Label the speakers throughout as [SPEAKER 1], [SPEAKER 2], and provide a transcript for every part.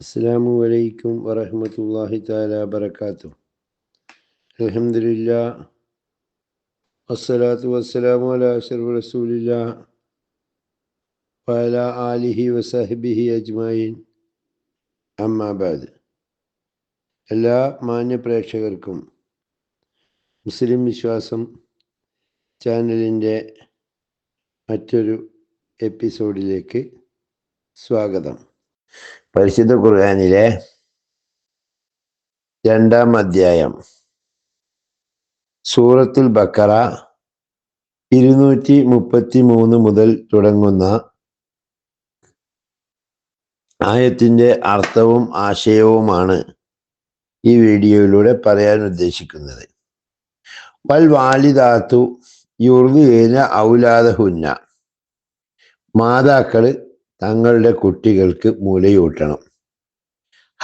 [SPEAKER 1] അസ്സാമു വലൈക്കും വറഹമത്തല്ലാഹി താല വബർക്കാത്തു അലഹമില്ല വസ്സലാത്തു വസ്സലാമു അല അഷറഫ് റസൂലില്ല വല ആലിഹി വസാഹിബിഹി അജ്മായിൻ അമ്മാബാദ് എല്ലാ മാന്യ പ്രേക്ഷകർക്കും മുസ്ലിം വിശ്വാസം ചാനലിന്റെ മറ്റൊരു എപ്പിസോഡിലേക്ക് സ്വാഗതം. പരിശുദ്ധ ഖുർആാനിലെ രണ്ടാം അധ്യായം. സൂറത്തുൽ ബക്കറ ഇരുന്നൂറ്റി മുപ്പത്തി മൂന്ന് മുതൽ തുടങ്ങുന്ന ആയത്തിന്റെ അർത്ഥവും ആശയവുമാണ് ഈ വീഡിയോയിലൂടെ പറയാൻ ഉദ്ദേശിക്കുന്നത്. വൽ വാലിദാത്തു യുർദിന ഔലാദഹുന്ന. മാതാക്കൾ തങ്ങളുടെ കുട്ടികൾക്ക് മുലയൂട്ടണം.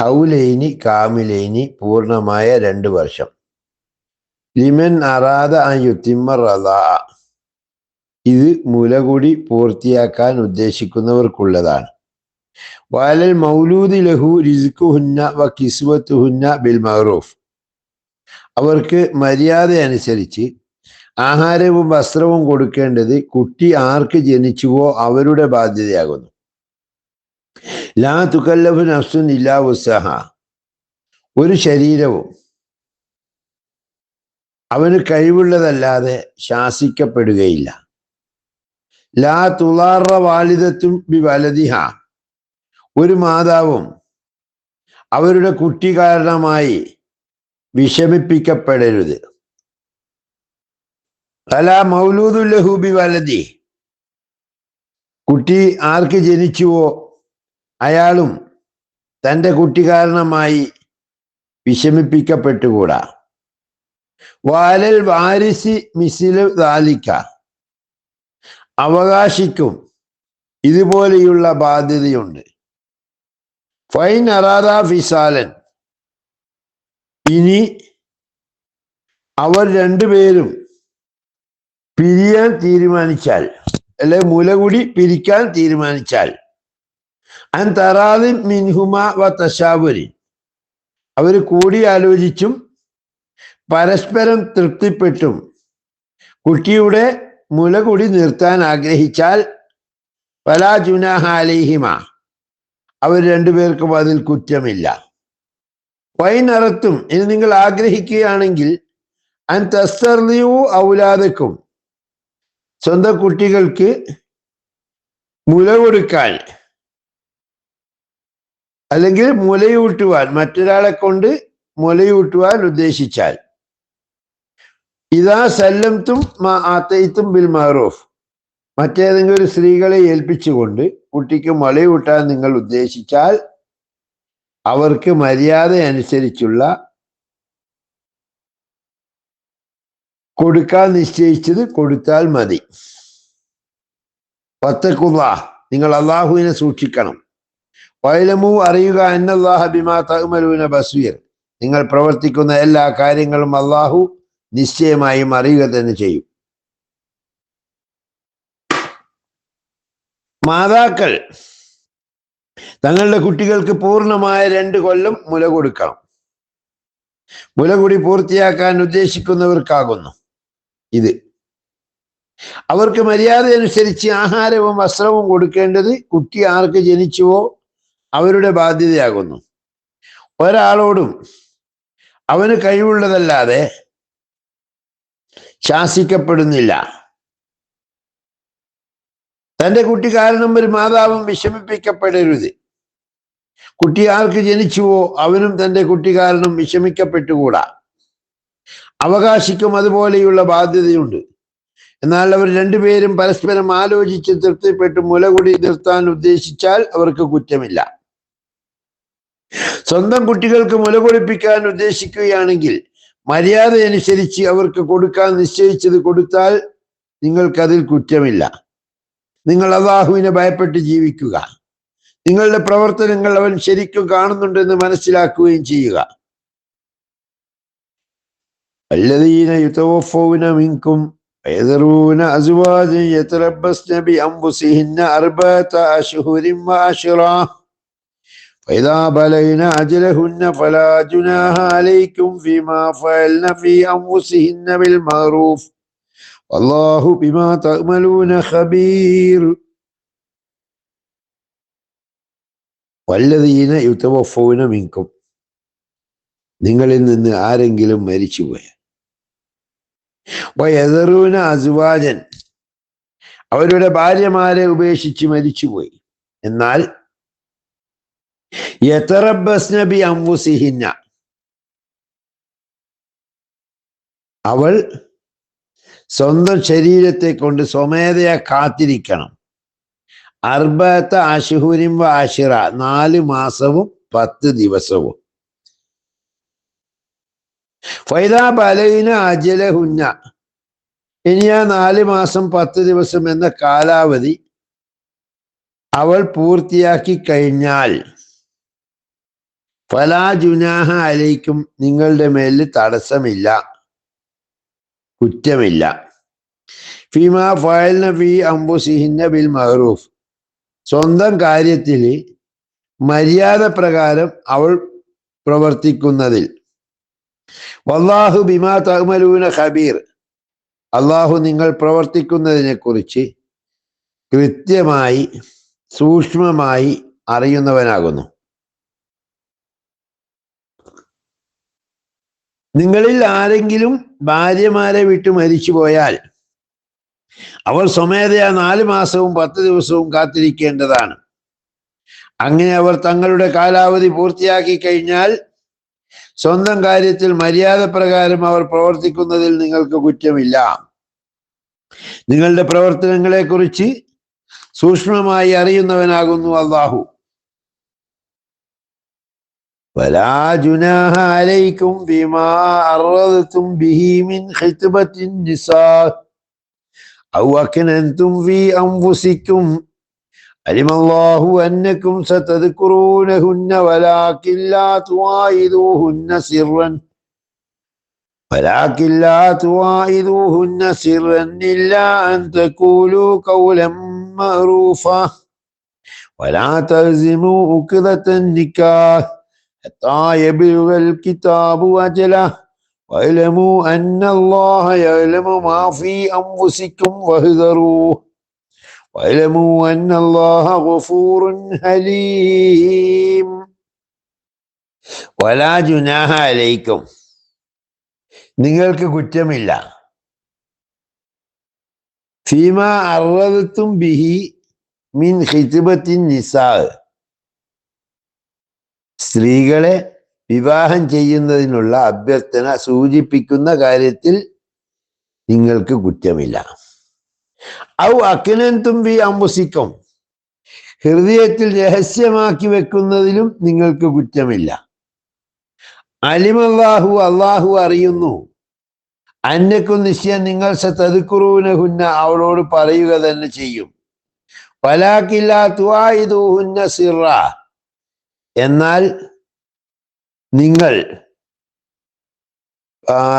[SPEAKER 1] ഹൗലൈനി കാമിലൈനി പൂർണമായ രണ്ട് വർഷം. ലിമൻ അറാദ യുത്തിമ്മ റദാ. ഇത് മുലകുടി പൂർത്തിയാക്കാൻ ഉദ്ദേശിക്കുന്നവർക്കുള്ളതാണ്. വാലൽ മൗലൂദി ലഹു റിസ്കുഹുന്ന വ കിസ്വത്തുഹുന്ന ബിൽ മഹറൂഫ്. അവർക്ക് മര്യാദ അനുസരിച്ച് ആഹാരവും വസ്ത്രവും കൊടുക്കേണ്ടത് കുട്ടി ആർക്ക് ജനിച്ചുവോ അവരുടെ ബാധ്യതയാകുന്നു. ലാ തുക്കല്ലഫ് നഫ്സുൻ ഇല്ലാ ഉത്സാഹ ഒരു ശരീരവും അവന് കഴിവുള്ളതല്ലാതെ ശാസിക്കപ്പെടുകയില്ല. ലാ തുളാറ വാലിദത്തും ബി വലതിഹ ഒരു മാതാവും അവരുടെ കുട്ടി കാരണമായി വിഷമിപ്പിക്കപ്പെടരുത്. അല മൗലൂദുല്ലഹൂബി വലതി കുട്ടി ആർക്ക് ജനിച്ചുവോ അയാളും തന്റെ കുട്ടി കാരണമായി വിഷമിപ്പിക്കപ്പെട്ടുകൂടാ. വാലൽ വാരിസി മിസിൽ ദാലിക്ക. അവകാശിക്കും ഇതുപോലെയുള്ള ബാധ്യതയുണ്ട്. ഫൈൻ അറാദ ഫിസാലൻ. ഇനി അവർ രണ്ടുപേരും പിരിയാൻ തീരുമാനിച്ചാൽ അല്ലെ മുലകുടി പിരിക്കാൻ തീരുമാനിച്ചാൽ അവർ കൂടിയാലോചിച്ചും പരസ്പരം തൃപ്തിപ്പെട്ടും കുട്ടിയുടെ മുലകുടി നിർത്താൻ ആഗ്രഹിച്ചാൽ പല ജുനാഹാലിഹിമ അവർ രണ്ടുപേർക്കും അതിൽ കുറ്റമില്ല. വൈനറത്തും ഇനി നിങ്ങൾ ആഗ്രഹിക്കുകയാണെങ്കിൽ അൻ തസ്തർലിയു ഔലാദക്കും. സ്വന്തം കുട്ടികൾക്ക് മുല കൊടുക്കാൻ അല്ലെങ്കിൽ മുലയൂട്ടുവാൻ മറ്റൊരാളെ കൊണ്ട് മുലയൂട്ടുവാൻ ഉദ്ദേശിച്ചാൽ. ഇതാ സല്ലംത്തും ആത്തയിത്തും ബിൽ മഹറൂഫ് മറ്റേതെങ്കിലും ഒരു സ്ത്രീകളെ ഏൽപ്പിച്ചുകൊണ്ട് കുട്ടിക്ക് മുലയൂട്ടാൻ നിങ്ങൾ ഉദ്ദേശിച്ചാൽ അവർക്ക് മര്യാദ അനുസരിച്ചുള്ള കൊടുക്കാൻ നിശ്ചയിച്ചത് കൊടുത്താൽ മതി. പത്തക്കുള്ള നിങ്ങൾ അള്ളാഹുവിനെ സൂക്ഷിക്കണം. വയലമു അറിയുക എന്നല്ലാഹ ബിമാ തഹ്മലൂന ബസീർ. നിങ്ങൾ പ്രവർത്തിക്കുന്ന എല്ലാ കാര്യങ്ങളും അള്ളാഹു നിശ്ചയമായും അറിയുക തന്നെ ചെയ്യും. മാതാക്കൾ തങ്ങളുടെ കുട്ടികൾക്ക് പൂർണമായ രണ്ട് കൊല്ലം മുല കൊടുക്കണം. മുല കൂടി പൂർത്തിയാക്കാൻ ഉദ്ദേശിക്കുന്നവർക്കാകുന്നു ഇത്. അവർക്ക് മര്യാദ അനുസരിച്ച് ആഹാരവും വസ്ത്രവും കൊടുക്കേണ്ടത് കുട്ടി ആർക്ക് ജനിച്ചുവോ അവരുടെ ബാധ്യതയാകുന്നു. ഒരാളോടും അവന് കഴിവുള്ളതല്ലാതെ ശാസിക്കപ്പെടുന്നില്ല. തന്റെ കുട്ടി കാരണം ഒരു മാതാവും വിഷമിപ്പിക്കപ്പെടരുത്. കുട്ടി ആർക്ക് ജനിച്ചുവോ അവനും തന്റെ കുട്ടി കാരണം വിഷമിക്കപ്പെട്ടുകൂടാ. അവകാശിക്കും അതുപോലെയുള്ള ബാധ്യതയുണ്ട്. എന്നാൽ അവർ രണ്ടുപേരും പരസ്പരം ആലോചിച്ച് തൃപ്തിപ്പെട്ട് മുലകുടി നിർത്താൻ ഉദ്ദേശിച്ചാൽ അവർക്ക് കുറ്റമില്ല. സ്വന്തം കുട്ടികൾക്ക് മുലകൊടിപ്പിക്കാൻ ഉദ്ദേശിക്കുകയാണെങ്കിൽ മര്യാദ അനുസരിച്ച് അവർക്ക് കൊടുക്കാൻ നിശ്ചയിച്ചത് കൊടുത്താൽ നിങ്ങൾക്കതിൽ കുറ്റമില്ല നിങ്ങൾ അള്ളാഹുവിനെ ഭയപ്പെട്ട് ജീവിക്കുക നിങ്ങളുടെ പ്രവർത്തനങ്ങൾ അവൻ ശരിക്കും കാണുന്നുണ്ടെന്ന് മനസ്സിലാക്കുകയും ചെയ്യുക الذين يتوفون منكم ويذرون أزواجا يتربصن بأنفسهن أربعة أشهر وعشرا فإذا بلغن أجلهن فلا جناح عليكم فيما فعلن في أنفسهن بالمعروف والله بما تعملون خبير വല്ലതീന യുദ്ധവഫോന മിങ്കും നിങ്ങളിൽ നിന്ന് ആരെങ്കിലും മരിച്ചുപോയ വയതറൂന അസുവാജൻ അവരുടെ ഭാര്യമാരെ ഉപേക്ഷിച്ച് മരിച്ചുപോയി എന്നാൽ യതറബസ്നബി അംവുസിഹിന്ന അവൾ സ്വന്തം ശരീരത്തെ കൊണ്ട് സ്വമേധയാ കാത്തിരിക്കണം. അർബത്ത വ ആഷിറ നാല് മാസവും പത്ത് ദിവസവും. ഫൈദാ ബലൈന അജലഹുന്ന ഇനി ആ നാല് മാസം പത്ത് ദിവസം എന്ന കാലാവധി അവൾ പൂർത്തിയാക്കി കഴിഞ്ഞാൽ ഫലാ ജുനാഹ അലൈക്കും നിങ്ങളുടെ മേലിൽ തടസ്സമില്ല കുറ്റമില്ല. ഫിമ ഫയൽന ഫി അംബുസിഹിന്ന ബിൽ മഹറൂഫ് സ്വന്തം കാര്യത്തിൽ മര്യാദ പ്രകാരം അവൾ പ്രവർത്തിക്കുന്നതിൽ. വല്ലാഹു ബിമാ തഹ്മലൂന ഖബീർ. അള്ളാഹു നിങ്ങൾ പ്രവർത്തിക്കുന്നതിനെ കുറിച്ച് കൃത്യമായി സൂക്ഷ്മമായി അറിയുന്നവനാകുന്നു. നിങ്ങളിൽ ആരെങ്കിലും ഭാര്യമാരെ വിട്ട് മരിച്ചു പോയാൽ അവർ സ്വമേധയാ നാല് മാസവും പത്ത് ദിവസവും കാത്തിരിക്കേണ്ടതാണ്. അങ്ങനെ അവർ തങ്ങളുടെ കാലാവധി പൂർത്തിയാക്കി കഴിഞ്ഞാൽ സ്വന്തം കാര്യത്തിൽ മര്യാദ പ്രകാരം അവർ പ്രവർത്തിക്കുന്നതിൽ നിങ്ങൾക്ക് കുറ്റമില്ല. നിങ്ങളുടെ പ്രവർത്തനങ്ങളെ കുറിച്ച് സൂക്ഷ്മമായി അറിയുന്നവനാകുന്നു അള്ളാഹു. ولا جناح عليكم بما أردتم به من خطبة النساء. أو أكننتم في أنفسكم. علم الله أنكم ستذكرونهن ولكن لا تواعدوهن سرا. ولكن لا تواعدوهن سرا إلا أن تقولوا قولا معروفا. ولا تلزموا عقدة النكاح. حتى يبلغ الكتاب أجله واعلموا أن الله يعلم ما في أنفسكم واهذروه واعلموا أن الله غفور حليم ولا جناح عليكم നിങ്ങൾക്ക് കുറ്റമില്ല ഫീമ അറുപത്തും ബിഹി മിൻ ഹിതുബത്തിൻ നിസാ സ്ത്രീകളെ വിവാഹം ചെയ്യുന്നതിനുള്ള അഭ്യർത്ഥന സൂചിപ്പിക്കുന്ന കാര്യത്തിൽ നിങ്ങൾക്ക് കുറ്റമില്ല. ഔ അക്കിനന്തും വി അമ്പുസിക്കും ഹൃദയത്തിൽ രഹസ്യമാക്കി വെക്കുന്നതിലും നിങ്ങൾക്ക് കുറ്റമില്ല. അലിമല്ലാഹു അള്ളാഹു അറിയുന്നു. അന്നക്കും നിശ്ചയം നിങ്ങൾ സതതുക്കുറൂനഹുന്ന അവളോട് പറയുക തന്നെ ചെയ്യും. പലാക്കില്ല തുവായിദൂഹുന്ന സിറ. എന്നാൽ നിങ്ങൾ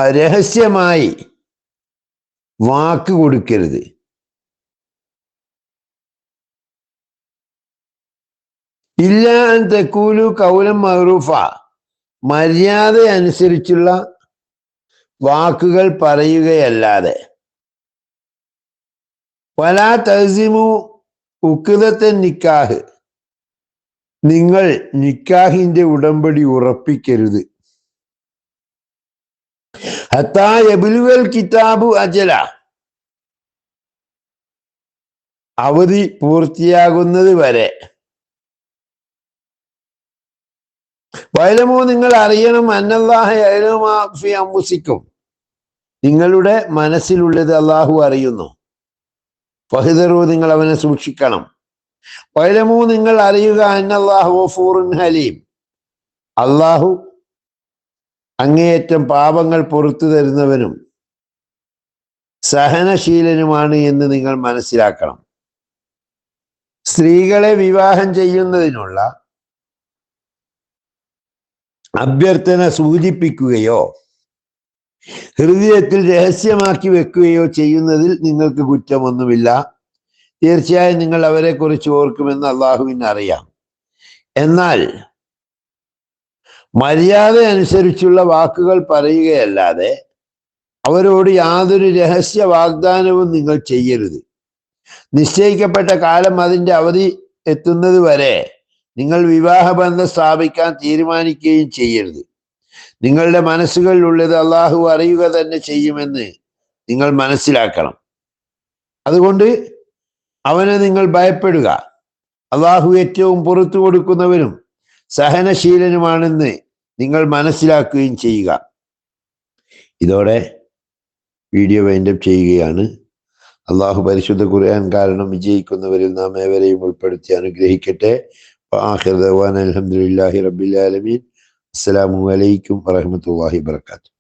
[SPEAKER 1] രഹസ്യമായി വാക്ക് കൊടുക്കരുത്. ഇല്ല തെക്കൂലു കൗലം മഹറൂഫ. മര്യാദ അനുസരിച്ചുള്ള വാക്കുകൾ പറയുകയല്ലാതെ. പല തഹസിമു ഉക്കിതത്തെ നിക്കാഹ്. നിങ്ങൾ നിക്കാഹിന്റെ ഉടമ്പടി ഉറപ്പിക്കരുത്. ഹത്താ യബിലുവൽ കിതാബു അജല. അവധി പൂർത്തിയാകുന്നത് വരെ. വയലമോ നിങ്ങൾ അറിയണം അന്നല്ലാഹ ഫി അംബുസിക്കും നിങ്ങളുടെ മനസ്സിലുള്ളത് അള്ളാഹു അറിയുന്നു. ഫഹിദറു നിങ്ങൾ അവനെ സൂക്ഷിക്കണം. വയലമോ നിങ്ങൾ അറിയുക അന്നല്ലാഹു ഗഫൂറുൻ ഹലീം. അള്ളാഹു അങ്ങേയറ്റം പാപങ്ങൾ പുറത്തു തരുന്നവനും സഹനശീലനുമാണ് എന്ന് നിങ്ങൾ മനസ്സിലാക്കണം. സ്ത്രീകളെ വിവാഹം ചെയ്യുന്നതിനുള്ള അഭ്യർത്ഥന സൂചിപ്പിക്കുകയോ ഹൃദയത്തിൽ രഹസ്യമാക്കി വെക്കുകയോ ചെയ്യുന്നതിൽ നിങ്ങൾക്ക് കുറ്റമൊന്നുമില്ല. തീർച്ചയായും നിങ്ങൾ അവരെ കുറിച്ച് ഓർക്കുമെന്ന് അള്ളാഹുവിന് അറിയാം. എന്നാൽ മര്യാദ അനുസരിച്ചുള്ള വാക്കുകൾ പറയുകയല്ലാതെ അവരോട് യാതൊരു രഹസ്യ വാഗ്ദാനവും നിങ്ങൾ ചെയ്യരുത്. നിശ്ചയിക്കപ്പെട്ട കാലം അതിന്റെ അവധി എത്തുന്നത് വരെ നിങ്ങൾ വിവാഹബന്ധം സ്ഥാപിക്കാൻ തീരുമാനിക്കുകയും ചെയ്യരുത്. നിങ്ങളുടെ മനസ്സുകളിലുള്ളത് അള്ളാഹു അറിയുക തന്നെ ചെയ്യുമെന്ന് നിങ്ങൾ മനസ്സിലാക്കണം. അതുകൊണ്ട് അവനെ നിങ്ങൾ ഭയപ്പെടുക. അള്ളാഹു ഏറ്റവും പുറത്തു കൊടുക്കുന്നവനും സഹനശീലനുമാണെന്ന് നിങ്ങൾ മനസ്സിലാക്കുകയും ചെയ്യുക. ഇതോടെ വീഡിയോ വൈൻഡപ്പ് ചെയ്യുകയാണ്. അള്ളാഹു പരിശുദ്ധ കുറയാൻ കാരണം വിജയിക്കുന്നവരിൽ നാം ഏവരെയും ഉൾപ്പെടുത്തി അനുഗ്രഹിക്കട്ടെ. അലഹമുല്ലാഹി ആലമീൻ. അസ്സലാമു അലൈക്കും വറഹമത്തല്ലാഹി വർക്കാത്തു